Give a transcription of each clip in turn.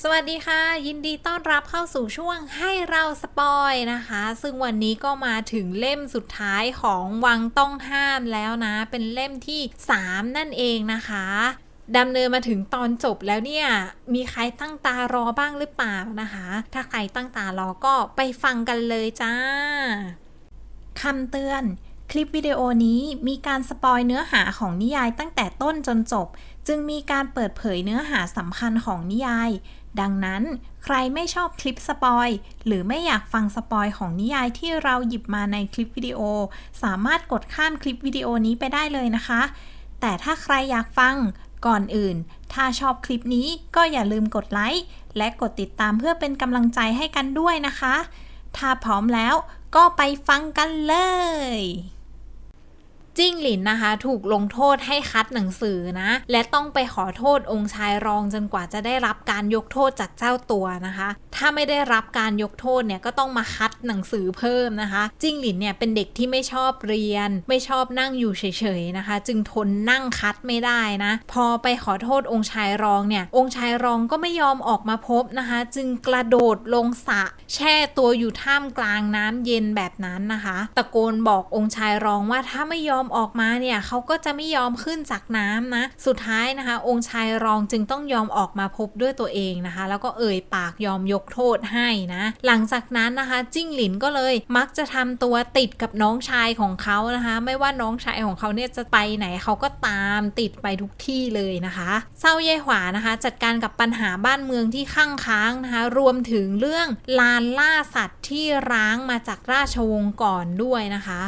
สวัสดีค่ะ ยินดีต้อนรับเข้าสู่ช่วงให้เราสปอยนะคะ ซึ่งวันนี้ก็มาถึงเล่มสุดท้ายของวังต้องห้ามแล้วนะ เป็นเล่มที่ 3 นั่นเองนะคะดำเนินมาถึงตอนจบแล้วเนี่ย มีใครตั้งตารอบ้างหรือเปล่านะคะ ถ้าใครตั้งตารอก็ไปฟังกันเลยจ้าคำเตือน คลิปวิดีโอนี้มีการสปอยเนื้อหาของนิยายตั้งแต่ต้นจนจบ จึงมีการเปิดเผยเนื้อหาสำคัญของนิยาย ดังนั้นใครไม่ชอบคลิปสปอย หรือไม่อยากฟังสปอยของนิยายที่เราหยิบมาในคลิปวิดีโอ สามารถกดข้ามคลิปวิดีโอนี้ไปได้เลยนะคะ แต่ถ้าใครอยากฟังก่อนอื่น ถ้าชอบคลิปนี้ก็อย่าลืมกดไลค์และกดติดตามเพื่อเป็นกำลังใจให้กันด้วยนะคะ ถ้าพร้อมแล้วก็ไปฟังกันเลย จิ้งหลินนะคะ ถูกลงโทษให้คัดหนังสือนะ และต้องไปขอโทษองค์ชายรองจนกว่าจะได้รับการยกโทษจากเจ้าตัวนะคะ ถ้าไม่ได้รับการยกโทษเนี่ยก็ต้องมาคัดหนังสือเพิ่มนะคะ จิ้งหลินเนี่ยเป็นเด็กที่ไม่ชอบเรียน ไม่ชอบนั่งอยู่เฉยๆนะคะ จึงทนนั่งคัดไม่ได้นะ พอไปขอโทษองค์ชายรองเนี่ย องค์ชายรองก็ไม่ยอมออกมาพบนะคะ จึงกระโดดลงสระแช่ตัวอยู่ท่ามกลางน้ำเย็นแบบนั้นนะคะ ตะโกนบอกองค์ชายรองว่าถ้าไม่ยอมออกมาเนี่ยเขาก็จะไม่ยอมขึ้นจากน้ำนะ สุดท้ายนะคะ องค์ชายรองจึงต้องยอมออกมาพบด้วยตัวเองนะคะ แล้วก็เอ่ยปากยอมยกโทษให้นะ หลังจากนั้นนะคะ จิ้งหลินก็เลยมักจะทำตัวติดกับน้องชายของเขานะคะ ไม่ว่าน้องชายของเขาเนี่ยจะไปไหนเขาก็ตามติดไปทุกที่เลยนะคะเศร้าเย่หวานะคะ จัดการกับปัญหาบ้านเมืองที่ข้างค้างนะคะ รวมถึงเรื่องลานล่าสัตว์ที่ร้างมาจากราชวงศ์ก่อนด้วยนะคะ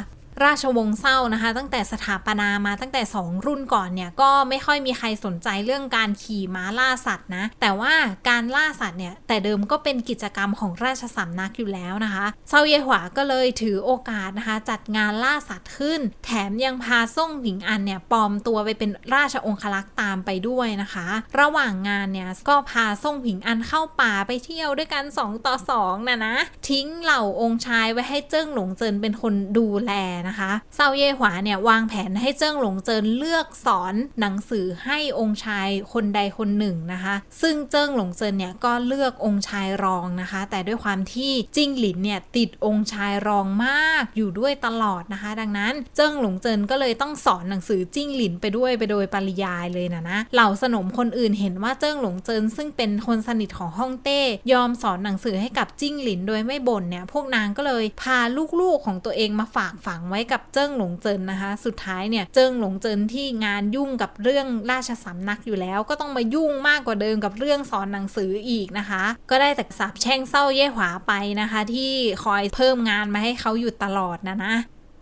ราชวงศ์เศร้านะคะ ตั้งแต่สถาปนามาตั้งแต่ 2 รุ่นก่อนเนี่ย ก็ไม่ค่อยมีใครสนใจเรื่องการขี่ม้าล่าสัตว์นะ แต่ว่าการล่าสัตว์เนี่ย แต่เดิมก็เป็นกิจกรรมของราชสำนักอยู่แล้วนะคะเซาเยหวาก็เลยถือโอกาสนะคะ จัดงานล่าสัตว์ขึ้น แถมยังพาส่งหญิงอันเนี่ยปลอมตัวไปเป็นราชองครักษ์ตามไปด้วยนะคะ ระหว่างงานเนี่ยก็พาส่งผิงอันเข้าป่าไปเที่ยวด้วยกัน 2 ต่อ2นะนะทิ้งเหล่าองค์ชายไว้ให้เจิ้งหลงเจินเป็นคนดูแลนะคะเซาเย่หวาเนี่ยวางแผนให้เจิ้งหลงเจินเลือกสอนหนังสือให้องค์ชายคนใดคนหนึ่งนะคะ ซึ่งเจิ้งหลงเจินเนี่ยก็เลือกองค์ชายรองนะคะ แต่ด้วยความที่จิ้งหลินเนี่ยติดองค์ชายรองมากอยู่ด้วยตลอดนะคะ ดังนั้นเจิ้งหลงเจินก็เลยต้องสอนหนังสือจิ้งหลินไปด้วยไปโดยปริยายเลยนะนะเหล่าสนมคนอื่นเห็นว่าเจิ้งหลงเจิน ซึ่งเป็นคนสนิทของฮ่องเต้ยอมสอนหนังสือให้กับจิ้งหลินโดยไม่บ่นเนี่ยพวกนางก็เลยพาลูกๆของตัวเองมาฝากฝังไไว้กับเจิ้งหลงเจินนะคะ สุดท้ายเนี่ยเจิ้งหลงเจินที่งานยุ่งกับเรื่องราชสำนักอยู่แล้ว ก็ต้องมายุ่งมากกว่าเดิมกับเรื่องสอนหนังสืออีกนะคะ ก็ได้แต่สาบแช่งเศร้าเย่หวาไปนะคะ ที่คอยเพิ่มงานมาให้เขาอยู่ตลอดนะนะ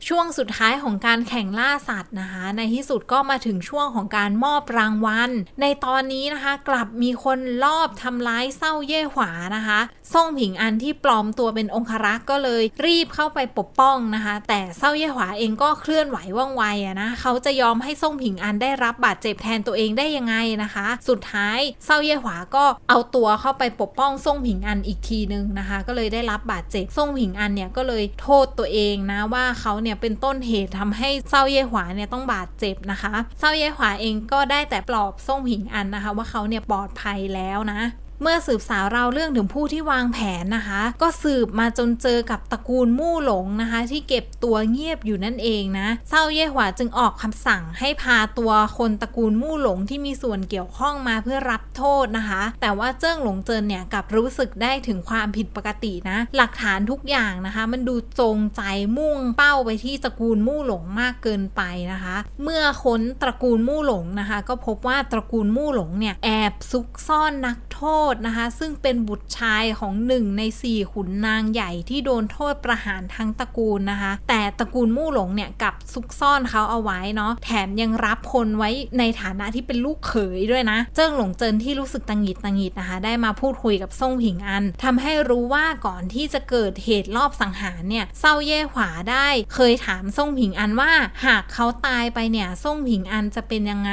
ช่วงสุดท้ายของการแข่งล่าสัตว์นะคะในที่สุดก็มาถึงช่วงของการมอบรางวัล ในตอนนี้นะคะ กลับมีคนลอบทำร้ายเศร้าเย่หวานะคะซ่งผิงอันที่ปลอมตัวเป็นองครักษ์ก็เลยรีบเข้าไปปกป้องนะคะ แต่เศร้าเย่หวาเองก็เคลื่อนไหวว่องไวอะนะเขาจะยอมให้ซ่งผิงอันได้รับบาดเจ็บแทนตัวเองได้ยังไงนะคะ สุดท้ายเศร้าเย่หวาก็เอาตัวเข้าไปปกป้องซ่งผิงอันอีกทีนึงนะคะ ก็เลยได้รับบาดเจ็บซ่งผิงอันเนี่ยก็เลยโทษตัวเองนะว่าเขาเนี่ยเป็นต้นเหตุทำให้เศร้าเย่หวาเนี่ยต้องบาดเจ็บนะคะเศร้าเย่หวาเองก็ได้แต่ปลอบซ่งผิงอันนะคะ ว่าเขาเนี่ยปลอดภัยแล้วนะ เมื่อสืบสาวเราเรื่องถึงผู้ที่วางแผนนะคะ ก็สืบมาจนเจอกับตระกูลมู่หลงนะคะ ที่เก็บตัวเงียบอยู่นั่นเองนะเศร้าเย่หวาจึงออกคำสั่งให้พาตัวคนตระกูลมู่หลงที่มีส่วนเกี่ยวข้องมาเพื่อรับโทษนะคะ แต่ว่าเจิ้งหลงเจินเนี่ยกับรู้สึกได้ถึงความผิดปกตินะ หลักฐานทุกอย่างนะคะ มันดูจงใจมุ่งเป้าไปที่ตระกูลมู่หลงมากเกินไปนะคะ เมื่อค้นตระกูลมู่หลงนะคะ ก็พบว่าตระกูลมู่หลงเนี่ยแอบซุกซ่อนนักโทษนะคะ ซึ่งเป็นบุตรชายของหนึ่งในสี่ขุนนางใหญ่ที่โดนโทษประหารทั้งตระกูลนะคะ แต่ตระกูลมู่หลงเนี่ยกับซุกซ่อนเขาเอาไว้เนาะแถมยังรับคนไว้ในฐานะที่เป็นลูกเขยด้วยนะ เจิ้งหลงเจินที่รู้สึกตังหงิดตังหงิดนะคะ ได้มาพูดคุยกับซ่งผิงอันทำให้รู้ว่าก่อนที่จะเกิดเหตุรอบสังหารเนี่ยเศร้าเย่หวาได้ เคยถามซ่งผิงอันว่า หากเขาตายไปเนี่ยซ่งผิงอันจะเป็นยังไง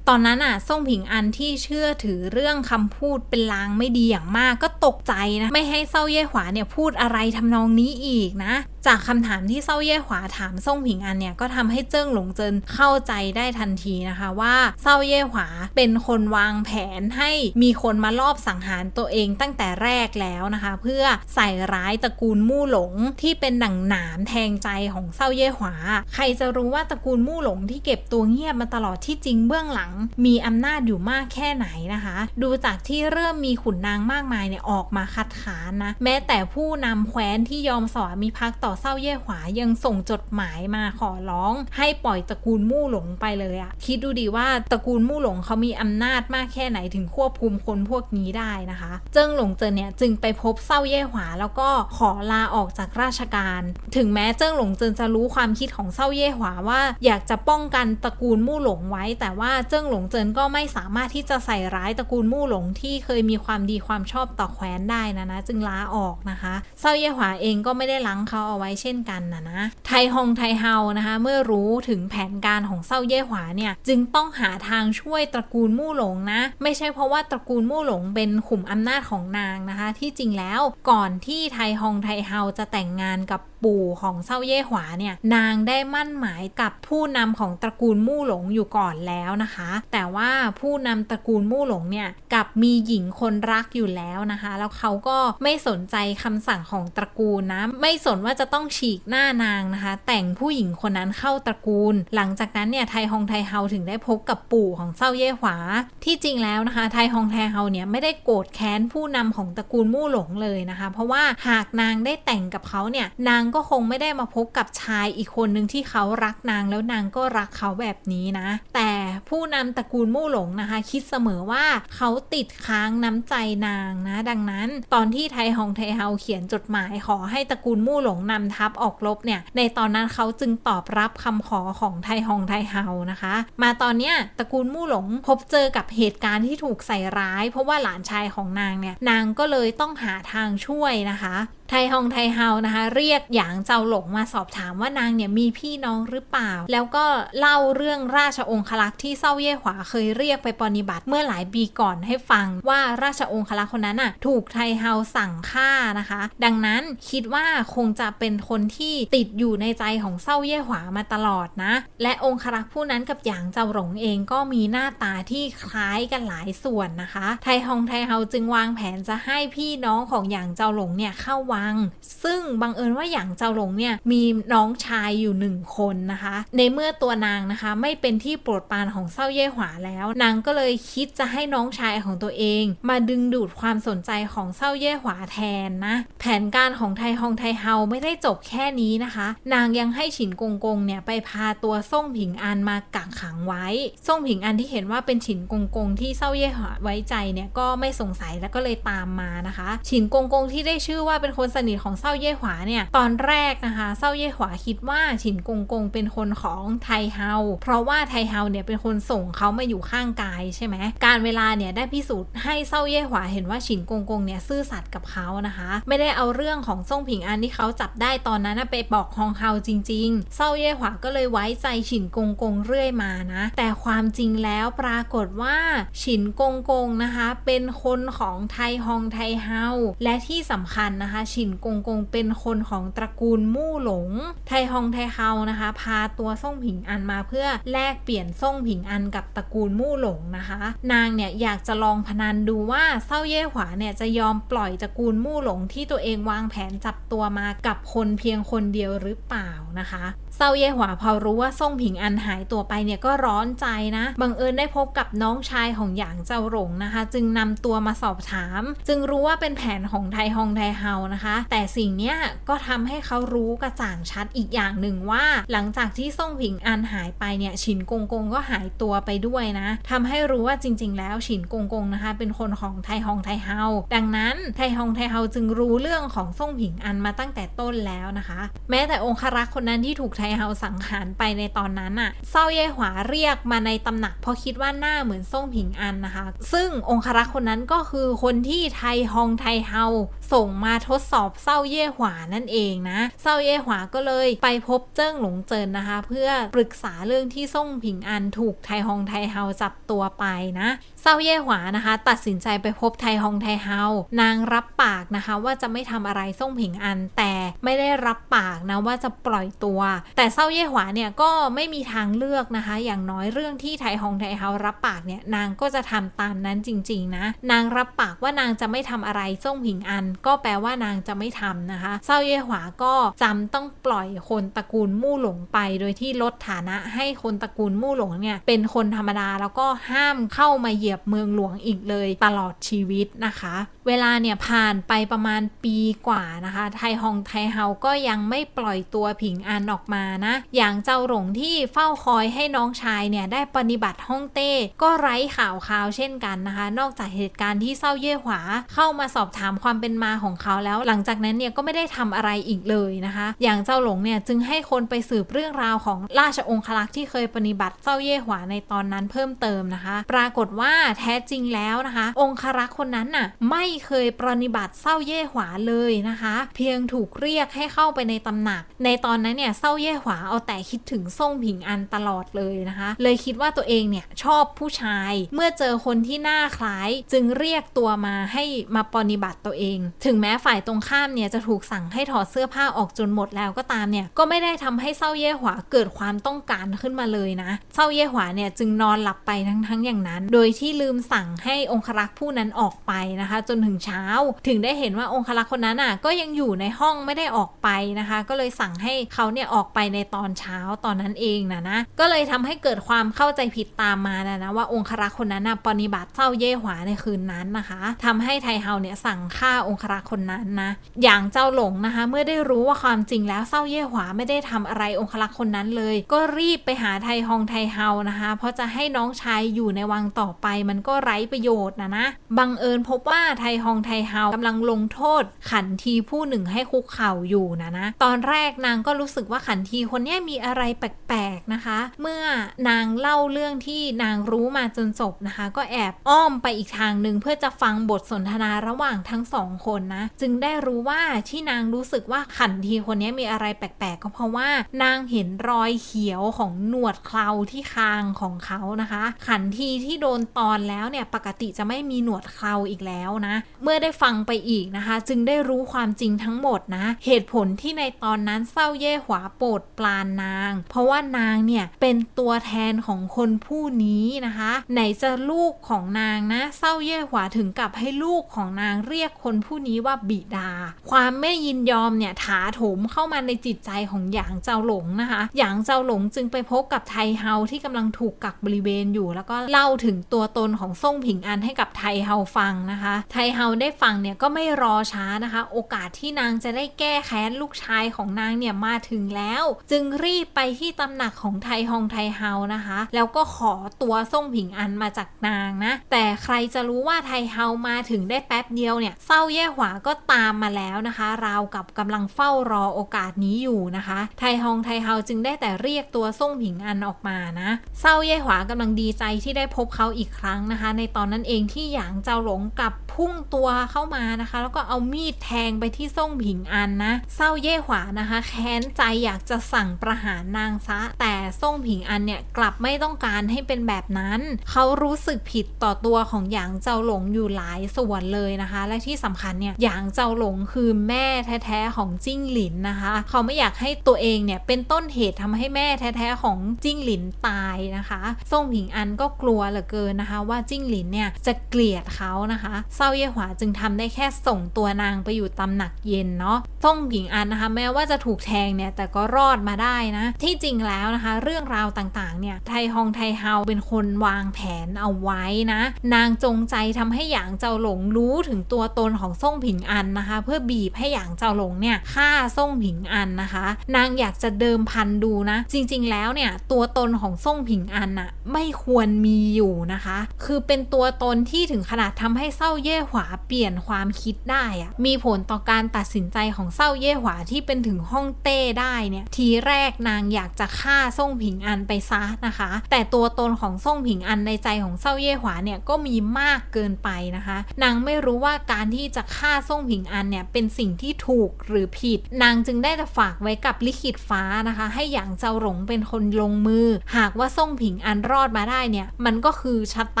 ตอนนั้นอะซ่งผิงอันที่เชื่อถือเรื่องคำพูดเป็นลางไม่ดีอย่างมากก็ตกใจนะ ไม่ให้เศร้าเย่หวาเนี่ยพูดอะไรทำนองนี้อีกนะ จากคำถามที่เซาเย่หวาถามซ่งผิงอันเนี่ยก็ทำให้เจิ้งหลงเจินเข้าใจได้ทันทีนะคะว่าเซาเย่หวาเป็นคนวางแผนให้มีคนมาลอบสังหารตัวเองตั้งแต่แรกแล้วนะคะ เพื่อใส่ร้ายตระกูลมู่หลงที่เป็นหนังหนามแทงใจของเซาเย่หวา ใครจะรู้ว่าตระกูลมู่หลงที่เก็บตัวเงียบมาตลอดที่จริงเบื้องหลัง มีอำนาจอยู่มากแค่ไหนนะคะ ดูจากที่เริ่มมีขุนนางมากมายเนี่ยออกมาคัดค้านนะแม้แต่ผู้นำแคว้นที่ยอมสวามิภักต่อเซาเย่หวายังส่งจดหมายมาขอร้อง ให้ปล่อยตระกูลมู่หลงไปเลยอะคิดดูดีว่าตระกูลมู่หลงเขามีอำนาจมากแค่ไหนถึงควบคุมคนพวกนี้ได้นะคะ เจิ้งหลงเจินเนี่ยจึงไปพบเซาเย่หวาแล้วก็ขอลาออกจากราชการ ถึงแม้เจิ้งหลงเจินจะรู้ความคิดของเซาเย่หวาว่า อยากจะป้องกันตระกูลมู่หลงไว้ แต่ว่าเจิ้งหลงเจินก็ไม่สามารถที่จะใส่ร้ายตระกูลมู่หลงที่เคยมีความดีความชอบต่อแคว้นได้นะนะจึงลาออกนะคะเซาเย่หวาเองก็ไม่ได้ลังเขาเอาไว้เช่นกันนะนะไทฮงไทเฮานะคะเมื่อรู้ถึงแผนการของเซาเย่หวาเนี่ยจึงต้องหาทางช่วยตระกูลมู่หลงนะ ไม่ใช่เพราะว่าตระกูลมู่หลงเป็นขุมอำนาจของนางนะคะ ที่จริงแล้วก่อนที่ไทฮองไทเฮาจะแต่งงานกับปู่ของเซาเย่หวาเนี่ยนางได้มั่นหมายกับผู้นำของตระกูลมู่หลงอยู่ก่อนแล้วนะคะ แต่ว่าผู้นำตระกูลมู่หลงเนี่ยกับมีหญิงคนรักอยู่แล้วนะคะ แล้วเขาก็ไม่สนใจคำสั่งของตระกูลนะ ไม่สนว่าจะต้องฉีกหน้านางนะคะ แต่งผู้หญิงคนนั้นเข้าตระกูล หลังจากนั้นเนี่ยไทฮองไทเฮาถึงได้พบกับปู่ของเซาเย่หวา ที่จริงแล้วนะคะไทฮองไทเฮาเนี่ยไม่ได้โกรธแค้นผู้นำของตระกูลมู่หลงเลยนะคะ เพราะว่าหากนางได้แต่งกับเขาเนี่ยนางก็คงไม่ได้มาพบกับชายอีกคนหนึ่งที่เขารักนางแล้วนางก็รักเขาแบบนี้นะ แต่ผู้นำตระกูลมู่หลงนะคะ คิดเสมอว่าเขาติดค้างน้ำใจนางนะ ดังนั้น ตอนที่ไทฮองไทเฮาเขียนจดหมายขอให้ตระกูลมู่หลงนำทัพออกรบเนี่ย ในตอนนั้นเขาจึงตอบรับคำขอของไทฮองไทเฮานะคะ มาตอนเนี้ยตระกูลมู่หลงพบเจอกับเหตุการณ์ที่ถูกใส่ร้าย เพราะว่าหลานชายของนางเนี่ยนางก็เลยต้องหาทางช่วยนะคะไทฮองไทเฮานะคะ เรียกหยางเจ้าหลงมาสอบถามว่านางเนี่ยมีพี่น้องหรือเปล่า แล้วก็เล่าเรื่องราชองครักษ์ที่เซาเย่หวาเคยเรียกไปปฏิบัติเมื่อหลายปีก่อนให้ฟังว่าราชองครักษ์คนนั้นอะถูกไทเฮาสั่งฆ่านะคะ ดังนั้นคิดว่าคงจะเป็นคนที่ติดอยู่ในใจของเซาเย่หวามาตลอดนะ และองครักษ์ผู้นั้นกับหยางเจ้าหลงเองก็มีหน้าตาที่คล้ายกันหลายส่วนนะคะ ไทฮองไทเฮาจึงวางแผนจะให้พี่น้องของหยางเจ้าหลงเนี่ยเข้าวัง ซึ่งบังเอิญว่าหยางเจ้าหลงเนี่ยมีน้องชายอยู่หนึ่งคนนะคะ ในเมื่อตัวนางนะคะไม่เป็นที่โปรดปรานของเซาเย่หวาแล้ว นางก็เลยคิดจะให้น้องชายของตัวเอง มาดึงดูดความสนใจของเซาเย่หวาแทนนะแผนการของไทฮองไทเฮาไม่ได้จบแค่นี้นะคะ นางยังให้ฉินกงกงเนี่ยไปพาตัวส่งผิงอันมากักขังไว้ส่งผิงอันที่เห็นว่าเป็นฉินกงกงที่เซาเย่หวาไว้ใจเนี่ยก็ไม่สงสัยแล้วก็เลยตามมานะคะ ฉินกงกงที่ได้ชื่อว่าเป็นคนสนิทของเซาเย่หวาเนี่ยตอนแรกนะคะเซาเย่หวาคิดว่าฉินกงกงเป็นคนของไทเฮาเพราะว่าไทเฮาเนี่ยเป็นคนส่งเขามาอยู่ข้างกายใช่ไหมการเวลาเนี่ยได้พิสูจน์ให้เซาเย่หวาเห็นว่าฉินกงกงเนี่ยซื่อสัตย์กับเขานะคะ ไม่ได้เอาเรื่องของซ่งผิงอันที่เขาจับได้ตอนนั้นไปบอกฮองเฮาจริง ๆเซาเย่หวาก็เลยไว้ใจฉินกงกงเรื่อยมานะ แต่ความจริงแล้วปรากฏว่าฉินกงกงนะคะ เป็นคนของไทฮองไทเฮาและที่สำคัญนะคะฉินกงกงเป็นคนของตระกูลมู่หลง ไทฮองไทเฮานะคะ พาตัวส่งผิงอันมาเพื่อแลกเปลี่ยนส่งผิงอันกับตระกูลมู่หลงนะคะ นางเนี่ยอยากจะลองพนันดูว่าเซาเย่หวาเนี่ยจะยอมปล่อยตระกูลมู่หลงที่ตัวเองวางแผนจับตัวมากับคนเพียงคนเดียวหรือเปล่านะคะ เซาเย่หวาพอรู้ว่าส่งผิงอันหายตัวไปเนี่ยก็ร้อนใจนะ บังเอิญได้พบกับน้องชายของหยางเจ้าหลงนะคะ จึงนำตัวมาสอบถาม จึงรู้ว่าเป็นแผนของไทฮองไทเฮานะคะ แต่สิ่งเนี้ยก็ทำให้เขารู้กระจ่างชัดอีกอย่างหนึ่งว่า หลังจากที่ส่งผิงอันหายไปเนี่ยฉินกงกงก็หายตัวไปด้วยนะทำให้รู้ว่าจริง ๆ แล้วฉินกงกงนะคะ เป็นคนของไทฮองไทเฮาดังนั้นไทฮองไทเฮาจึงรู้เรื่องของส่งผิงอันมาตั้งแต่ต้นแล้วนะคะ แม้แต่องครักษ์คนนั้นที่ถูกไทเฮาสังหารไปในตอนนั้นอะเซาเย่หวาเรียกมาในตำหนักเพราะคิดว่าหน้าเหมือนส่งผิงอันนะคะ ซึ่งองครักษ์คนนั้นก็คือคนที่ไทฮองไทเฮาส่งมาทดสอบเซาเย่หวานั่นเองนะเซาเย่หวาก็เลยไปพบเจิ้งหลงเจินนะคะ เพื่อปรึกษาเรื่องที่ส่งผิงอันถูกไทฮองไทเฮาจับตัวไปนะ เศร้าเย่หวานะคะ ตัดสินใจไปพบไทฮองไทเฮานางรับปากนะคะว่าจะไม่ทำอะไรส่งผิงอันแต่ไม่ได้รับปากนะว่าจะปล่อยตัว แต่เศร้าเย่หวาเนี่ยก็ไม่มีทางเลือกนะคะ อย่างน้อยเรื่องที่ไทฮองไทเฮารับปากเนี่ยนางก็จะทำตามนั้นจริงๆนะนางรับปากว่านางจะไม่ทำอะไรส่งผิงอัน ก็แปลว่านางจะไม่ทำนะคะเศร้าเย่หวาก็จำต้องปล่อยคนตระกูลมู่หลงไป โดยที่ลดฐานะให้คนตระกูลมู่หลงเนี่ยเป็นคนธรรมดาแล้วก็ห้ามเข้ามาเหยียบเมืองหลวงอีกเลยตลอดชีวิตนะคะ เวลาเนี่ยผ่านไปประมาณปีกว่านะคะ ไทฮองไทเฮาก็ยังไม่ปล่อยตัวผิงอันออกมานะ อย่างเจ้าหลงที่เฝ้าคอยให้น้องชายเนี่ยได้ปฏิบัติฮ่องเต้ก็ไร้ข่าวข่าวเช่นกันนะคะ นอกจากเหตุการณ์ที่เศร้าเย่หวาเข้ามาสอบถามความเป็นมาของเขาแล้ว หลังจากนั้นเนี่ยก็ไม่ได้ทำอะไรอีกเลยนะคะ อย่างเจ้าหลงเนี่ยจึงให้คนไปสืบเรื่องราวของราชองครักษ์ที่เคยปฏิบัติเศร้าเย่หวาในตอนนั้นเพิ่มเติมนะคะ ปรากฏว่าแท้จริงแล้วนะคะ องครักษ์คนนั้นน่ะไม่เคยปฏิบัติเศร้าเย่หวาเลยนะคะ เพียงถูกเรียกให้เข้าไปในตำหนัก ในตอนนั้นเนี่ยเศร้าเย่หวาเอาแต่คิดถึงส่งผิงอันตลอดเลยนะคะ เลยคิดว่าตัวเองเนี่ยชอบผู้ชาย เมื่อเจอคนที่หน้าคล้าย จึงเรียกตัวมาให้มาปฏิบัติตัวเอง ถึงแม้ฝ่ายตรงข้ามเนี่ยจะถูกสั่งให้ถอดเสื้อผ้าออกจนหมดแล้วก็ตามเนี่ยก็ไม่ได้ทำให้เศร้าเย่หวาเกิดความต้องการขึ้นมาเลยนะเศร้าเย่หวาเนี่ยจึงนอนหลับไปทั้งๆอย่างนั้น โดยที่ลืมสั่งให้องครักษ์ผู้นั้นออกไปนะคะ จนถึงเช้า ถึงได้เห็นว่าองครักษ์คนนั้นอะก็ยังอยู่ในห้องไม่ได้ออกไปนะคะ ก็เลยสั่งให้เขาเนี่ยออกไปในตอนเช้าตอนนั้นเองนะนะก็เลยทำให้เกิดความเข้าใจผิดตามมานะนะว่าองครักษ์คนนั้นน่ะปฏิบัติเศร้าเย่หวาในคืนนั้นนะคะทำให้ไทเฮาเนี่ยสั่งฆ่าองครักษ์คนนั้นนะอย่างเจ้าหลงนะคะ เมื่อได้รู้ว่าความจริงแล้วเศร้าเย่หวาไม่ได้ทำอะไรองครักษ์คนนั้นเลย ก็รีบไปหาไทฮองไทเฮานะคะ เพราะจะให้น้องชายอยู่ในวังต่อไปมันก็ไร้ประโยชน์นะนะ บังเอิญพบว่าไทฮองไทเฮากำลังลงโทษ ขันทีผู้หนึ่งให้คุกเข่าอยู่นะนะ ตอนแรกนางก็รู้สึกว่าขันทีคนนี้มีอะไรแปลกๆนะคะ เมื่อนางเล่าเรื่องที่นางรู้มาจนจบนะคะ ก็แอบอ้อมไปอีกทางหนึ่งเพื่อจะฟังบทสนทนาระหว่างทั้งสองคนนะจึงได้รู้ว่าที่นางรู้สึกว่าขันทีคนนี้มีอะไรแปลกๆ ก็เพราะว่านางเห็นรอยเขียวของหนวดเคราที่คางของเขานะคะ ขันทีที่โดนตอนแล้วเนี่ยปกติจะไม่มีหนวดเคราอีกแล้วนะ เมื่อได้ฟังไปอีกนะคะ จึงได้รู้ความจริงทั้งหมดนะ เหตุผลที่ในตอนนั้นเศร้าเย่หวาโปรดปลานนาง เพราะว่านางเนี่ยเป็นตัวแทนของคนผู้นี้นะคะ ไหนจะลูกของนางนะเศร้าเย่หวาถึงกับให้ลูกของนางเรียกคนผู้นี้ว่าบิดา ความไม่ยินยอมเนี่ยถาโถมเข้ามาในจิตใจของหยางเจ้าหลงนะคะ หยางเจ้าหลงจึงไปพบกับไทเฮาที่กำลังถูกกักบริเวณอยู่ แล้วก็เล่าถึงตัวตนของซ่งผิงอันให้กับไทเฮาฟังนะคะ ไทเฮาได้ฟังเนี่ยก็ไม่รอช้านะคะ โอกาสที่นางจะได้แก้แค้นลูกชายของนางเนี่ยมาถึงแล้ว จึงรีบไปที่ตำหนักของไทฮองไทเฮานะคะ แล้วก็ขอตัวซ่งผิงอันมาจากนางนะ แต่ใครจะรู้ว่าไทเฮามาถึงได้แป๊บเดียวเนี่ยเศร้าแย่หวาก็ตามมาแล้วนะคะ ราวกับกำลังเฝ้ารอโอกาสนี้อยู่นะคะ ไทฮองไทเฮาจึงได้แต่เรียกตัวซ่งผิงอันออกมานะ เศร้าแย่หวากำลังดีใจที่ได้พบเขาอีกครั้งนะคะ ในตอนนั้นเองที่หยางเจ้าหลงกลับพุ่งตัวเข้ามานะคะ แล้วก็เอามีดแทงไปที่ซ่งผิงอันนะเศร้าเย่หวานะคะแค้นใจอยากจะสั่งประหารนางซะ แต่ซ่งผิงอันเนี่ยกลับไม่ต้องการให้เป็นแบบนั้น เขารู้สึกผิดต่อตัวของหยางเจ้าหลงอยู่หลายส่วนเลยนะคะ และที่สำคัญเนี่ยหยางเจ้าหลงคือแม่แท้ๆของจิ้งหลินนะคะ เขาไม่อยากให้ตัวเองเนี่ยเป็นต้นเหตุทำให้แม่แท้ๆของจิ้งหลินตายนะคะซ่งผิงอันก็กลัวเหลือเกินนะคะว่าจิ้งหลินเนี่ยจะเกลียดเขานะคะเศร้าเย่หวาจึงทำได้แค่ส่งตัวนางไปอยู่ตำหนักเย็นเนาะซ่งผิงอันนะคะแม้ว่าจะถูกแทงเนี่ยแต่ก็รอดมาได้นะที่จริงแล้วนะคะ เรื่องราวต่างๆเนี่ยไทฮองไทเฮาเป็นคนวางแผนเอาไว้นะ นางจงใจทำให้หยางเจ้าหลงรู้ถึงตัวตนของซ่งผิงอันนะคะ เพื่อบีบให้หยางเจ้าหลงเนี่ยฆ่าซ่งผิงอันนะคะ นางอยากจะเดิมพันดูนะ จริงๆแล้วเนี่ยตัวตนของซ่งผิงอันน่ะไม่ควรมีอยู่นะคะคือเป็นตัวตนที่ถึงขนาดทำให้เศร้าเย่หวาเปลี่ยนความคิดได้อะมีผลต่อการตัดสินใจของเศร้าเย่หวาที่เป็นถึงห้องเต้ได้เนี่ยทีแรกนางอยากจะฆ่าซ่งผิงอันไปซะนะคะ แต่ตัวตนของซ่งผิงอันในใจของเศร้าเย่หวาเนี่ยก็มีมากเกินไปนะคะ นางไม่รู้ว่าการที่จะฆ่าซ่งผิงอันเนี่ยเป็นสิ่งที่ถูกหรือผิด นางจึงได้แต่ฝากไว้กับลิขิตฟ้านะคะ ให้หยางเจ้าหลงเป็นคนลงมือ หากว่าซ่งผิงอันรอดมาได้เนี่ยมันก็คือชัดต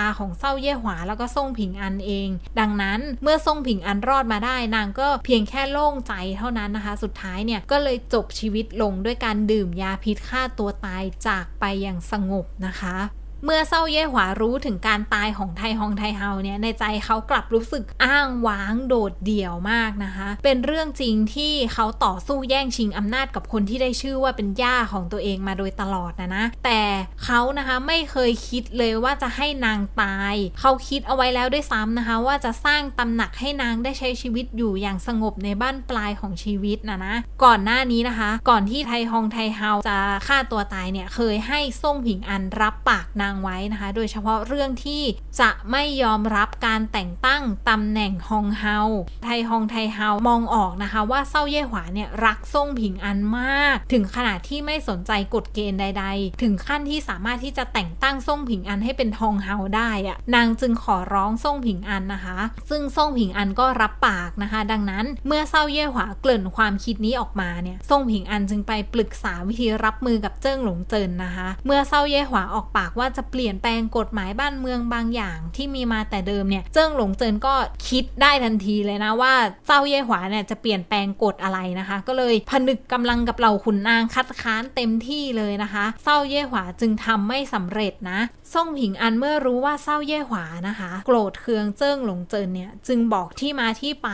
าของเศร้าเย่หวาแล้วก็ส่งผิงอันเอง ดังนั้นเมื่อส่งผิงอันรอดมาได้นางก็เพียงแค่โล่งใจเท่านั้นนะคะ สุดท้ายเนี่ยก็เลยจบชีวิตลงด้วยการดื่มยาพิษฆ่าตัวตายจากไปอย่างสงบนะคะ เมื่อเศร้าเย่หวารู้ถึงการตายของไทฮองไทเฮาเนี่ยในใจเขากลับรู้สึกอ้างว้างโดดเดี่ยวมากนะคะ เป็นเรื่องจริงที่เขาต่อสู้แย่งชิงอำนาจกับคนที่ได้ชื่อว่าเป็นย่าของตัวเองมาโดยตลอดนะนะ แต่เขานะคะไม่เคยคิดเลยว่าจะให้นางตาย เขาคิดเอาไว้แล้วด้วยซ้ำนะคะ ว่าจะสร้างตำหนักให้นางได้ใช้ชีวิตอยู่อย่างสงบในบ้านปลายของชีวิตนะนะ ก่อนหน้านี้นะคะ ก่อนที่ไทฮองไทเฮาจะฆ่าตัวตายเนี่ยเคยให้ส่งผิงอันรับปากนางไว้นะคะ โดยเฉพาะเรื่องที่จะไม่ยอมรับการแต่งตั้งตำแหน่งฮองเฮา ไทยฮองไทยเฮามองออกนะคะ ว่าเศร้าเย่หวาเนี่ยรักส่งผิงอันมาก ถึงขนาดที่ไม่สนใจกฎเกณฑ์ใด ๆ ถึงขั้นที่สามารถที่จะแต่งตั้งส่งผิงอันให้เป็นฮองเฮาได้อะนางจึงขอร้องส่งผิงอันนะคะ ซึ่งส่งผิงอันก็รับปากนะคะ ดังนั้นเมื่อเศร้าเย่หวาเกริ่นความคิดนี้ออกมาเนี่ยส่งผิงอันจึงไปปรึกษาวิธีรับมือกับเจิ้งหลงเจินนะคะ เมื่อเศร้าเย่หวาออกปากว่าจะเปลี่ยนแปลงกฎหมายบ้านเมืองบางอย่างที่มีมาแต่เดิมเนี่ยเจิ้งหลงเจินก็คิดได้ทันทีเลยนะว่าเศร้าเย่หวาเนี่ยจะเปลี่ยนแปลงกฎอะไรนะคะ ก็เลยผนึกกำลังกับเหล่าขุนนางคัดค้านเต็มที่เลยนะคะเศร้าเย่หวาจึงทำไม่สำเร็จนะส่งผิงอันเมื่อรู้ว่าเศร้าเย่หวานะคะ โกรธเคืองเจิ้งหลงเจินเนี่ยจึงบอกที่มาที่ไป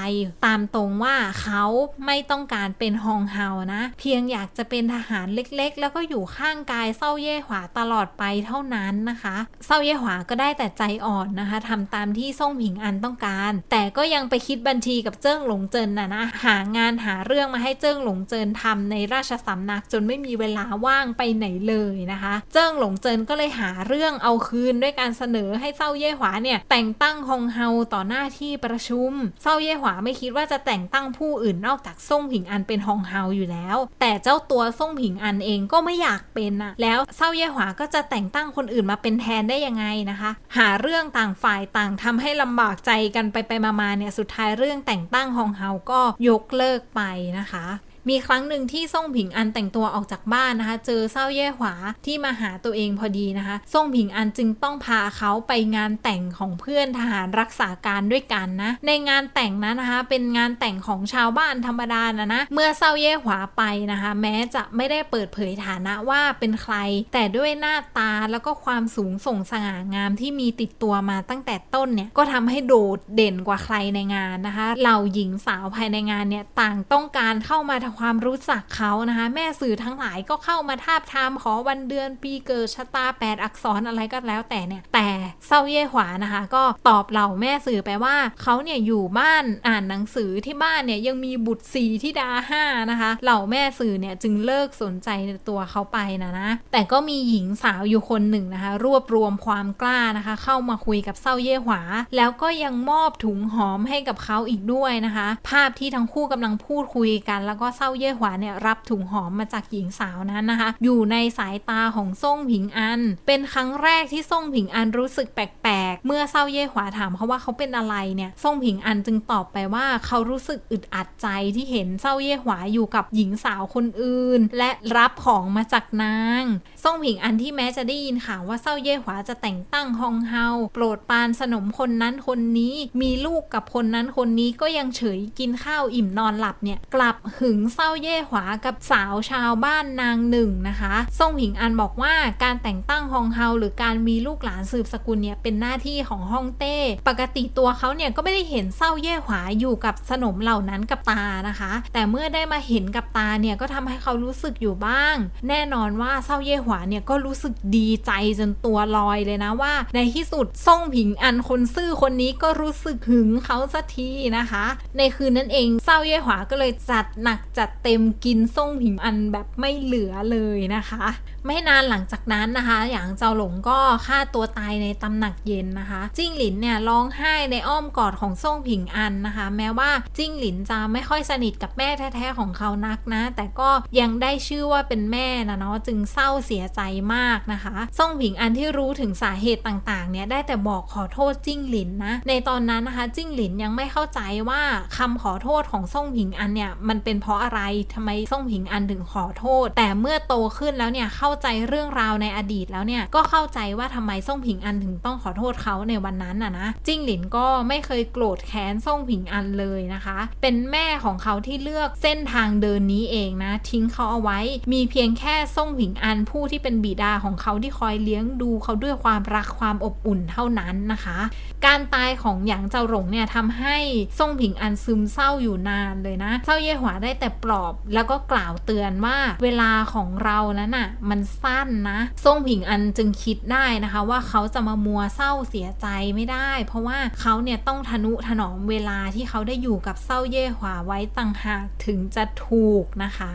ตามตรงว่าเขาไม่ต้องการเป็นฮองเฮานะ เพียงอยากจะเป็นทหารเล็กๆ แล้วก็อยู่ข้างกายเศร้าเย่หวาตลอดไปเท่านั้นนะคะเศร้าเย่หวาก็ได้แต่ใจอ่อนนะคะทำตามที่ส่งผิงอันต้องการ แต่ก็ยังไปคิดบัญชีกับเจิ้งหลงเจินนะนะหางานหาเรื่องมาให้เจิ้งหลงเจินทำในราชสำนักจนไม่มีเวลาว่างไปไหนเลยนะคะ เจิ้งหลงเจินก็เลยหาเรื่องเอาคืนด้วยการเสนอให้เศร้าเย่หวาเนี่ยแต่งตั้งฮองเฮาต่อหน้าที่ประชุมเศร้าเย่หวาไม่คิดว่าจะแต่งตั้งผู้อื่นนอกจากส่งผิงอันเป็นฮองเฮาอยู่แล้ว แต่เจ้าตัวส่งผิงอันเองก็ไม่อยากเป็นนะแล้วเศร้าเย่หวาก็จะแต่งตั้งคนอื่นมาเป็นแทนได้ยังไงนะคะ หาเรื่องต่างฝ่ายต่างทำให้ลำบากใจกันไปไปมาๆเนี่ยสุดท้ายเรื่องแต่งตั้งฮองเฮาก็ยกเลิกไปนะคะ มีครั้งหนึ่งที่ส่งผิงอันแต่งตัวออกจากบ้านนะคะ เจอเศร้าแย่หวาที่มาหาตัวเองพอดีนะคะส่งผิงอันจึงต้องพาเขาไปงานแต่งของเพื่อนทหารรักษาการด้วยกันนะ ในงานแต่งนั้นนะคะ เป็นงานแต่งของชาวบ้านธรรมดานะนะ เมื่อเศร้าแย่หวาไปนะคะ แม้จะไม่ได้เปิดเผยฐานะว่าเป็นใคร แต่ด้วยหน้าตาแล้วก็ความสูงส่งสง่างามที่มีติดตัวมาตั้งแต่ต้นเนี่ย ก็ทำให้โดดเด่นกว่าใครในงานนะคะ เหล่าหญิงสาวภายในงานเนี่ยต่างต้องการเข้ามาทความรู้จักเขานะคะ แม่สื่อทั้งหลายก็เข้ามาทาบทามขอวันเดือนปีเกิดชะตา 8 อักษรอะไรก็แล้วแต่เนี่ย แต่เซาเย่หวานะคะ ก็ตอบเหล่าแม่สื่อไปว่าเขาเนี่ยอยู่บ้านอ่านหนังสือที่บ้านเนี่ยยังมีบุตรสีที่ดาห้านะคะเหล่าแม่สื่อเนี่ยจึงเลิกสนใจในตัวเขาไปนะนะ แต่ก็มีหญิงสาวอยู่คนหนึ่งนะคะ รวบรวมความกล้านะคะ เข้ามาคุยกับเซาเย่หวา แล้วก็ยังมอบถุงหอมให้กับเขาอีกด้วยนะคะ ภาพที่ทั้งคู่กำลังพูดคุยกันแล้วก็เซาเย่หวาเนี่ยรับถุงหอมมาจากหญิงสาวนั้นนะคะ อยู่ในสายตาของซ่งผิงอัน เป็นครั้งแรกที่ซ่งผิงอันรู้สึกแปลกๆ เมื่อเซาเย่หวาถามเขาว่าเขาเป็นอะไรเนี่ยซ่งผิงอันจึงตอบไปว่าเขารู้สึกอึดอัดใจที่เห็นเซาเย่หวาอยู่กับหญิงสาวคนอื่น และรับของมาจากนางซ่งผิงอันที่แม้จะได้ยินข่าวว่าเซาเย่หวาจะแต่งตั้งฮองเฮาโปรดปานสนมคนนั้นคนนี้ มีลูกกับคนนั้นคนนี้ก็ยังเฉยกินข้าวอิ่มนอนหลับเนี่ย กลับหึงเซาเย่หวากับสาวชาวบ้านนางหนึ่งนะคะซ่งผิงอันบอกว่าการแต่งตั้งฮองเฮาหรือการมีลูกหลานสืบสกุลเนี่ยเป็นหน้าที่ของฮ่องเต้ ปกติตัวเขาเนี่ยก็ไม่ได้เห็นเศร้าเย่หวาอยู่กับสนมเหล่านั้นกับตานะคะ แต่เมื่อได้มาเห็นกับตาเนี่ยก็ทำให้เขารู้สึกอยู่บ้าง แน่นอนว่าเศร้าเย่หวาเนี่ยก็รู้สึกดีใจจนตัวลอยเลยนะว่า ในที่สุดซ่งผิงอันคนซื่อคนนี้ก็รู้สึกหึงเขาสักทีนะคะ ในคืนนั้นเองเศร้าเย่หวาก็เลยจัดหนักจัดเต็มกินซ่งผิงอันแบบไม่เหลือเลยนะคะไม่นานหลังจากนั้นนะคะอย่างเจ้าหลงก็ฆ่าตัวตายในตำหนักเย็นนะคะจิ้งหลินเนี่ยร้องไห้ในอ้อมกอดของซ่งผิงอันนะคะ แม้ว่าจิ้งหลินจะไม่ค่อยสนิทกับแม่แท้ๆของเขานักนะ แต่ก็ยังได้ชื่อว่าเป็นแม่นะเนาะจึงเศร้าเสียใจมากนะคะซ่งผิงอันที่รู้ถึงสาเหตุต่างๆเนี่ยได้แต่บอกขอโทษจิ้งหลินนะในตอนนั้นนะคะ จิ้งหลินยังไม่เข้าใจว่าคำขอโทษของซ่งผิงอันเนี่ยมันเป็นเพราะอะไรทำไมซ่งผิงอันถึงขอโทษ แต่เมื่อโตขึ้นแล้วเนี่ยเข้าาใจเรื่องราวในอดีตแล้วเนี่ยก็เข้าใจว่าทำไมซ่งผิงอันถึงต้องขอโทษเขาในวันนั้นน่ะนะจิ้งหลินก็ไม่เคยโกรธแค้นซ่งผิงอันเลยนะคะ เป็นแม่ของเขาที่เลือกเส้นทางเดินนี้เองนะ ทิ้งเขาเอาไว้ มีเพียงแค่ซ่งผิงอันผู้ที่เป็นบิดาของเขาที่คอยเลี้ยงดูเขาด้วยความรักความอบอุ่นเท่านั้นนะคะ การตายของหยางเจ้าหลงเนี่ยทำให้ซ่งผิงอันซึมเศร้าอยู่นานเลยนะเจ้าเย่หวาได้แต่ปลอบ แล้วก็กล่าวเตือนว่าเวลาของเรานั้นน่ะมันสั้นนะซ่งผิงอันจึงคิดได้นะคะว่าเขาจะมามัวเศร้าเสียใจไม่ได้ เพราะว่าเขาเนี่ยต้องทนุถนอมเวลาที่เขาได้อยู่กับเศร้าเย่หวาไว้ต่างหากถึงจะถูกนะคะ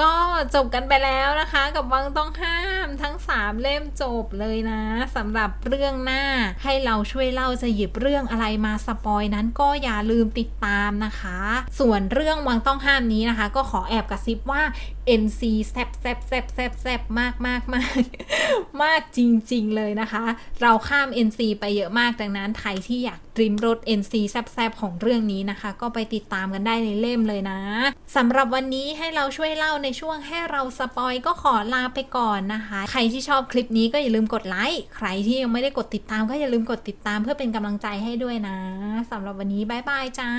ก็จบกันไปแล้วนะคะ กับวังต้องห้ามทั้ง 3 เล่มจบเลยนะสำหรับเรื่องหน้าให้เราช่วยเล่าจะหยิบเรื่องอะไรมาสปอยนั้นก็อย่าลืมติดตามนะคะ ส่วนเรื่องวังต้องห้ามนี้นะคะ ก็ขอแอบกระซิบว่า NC แซบแซบแซบแซบแซบมากมากมากมากจริง ๆ เลยนะคะ เราข้าม NC ไปเยอะมากดังนั้นใครที่อยาก ริมรถ NC แซบๆของเรื่องนี้นะคะ ก็ไปติดตามกันได้ในเล่มเลยนะสำหรับวันนี้ให้เราช่วยเล่าในช่วงให้เราสปอยก็ขอลาไปก่อนนะคะ ใครที่ชอบคลิปนี้ก็อย่าลืมกดไลค์ใครที่ยังไม่ได้กดติดตามก็อย่าลืมกดติดตามเพื่อเป็นกำลังใจให้ด้วยนะสำหรับวันนี้บ๊ายบายจ้า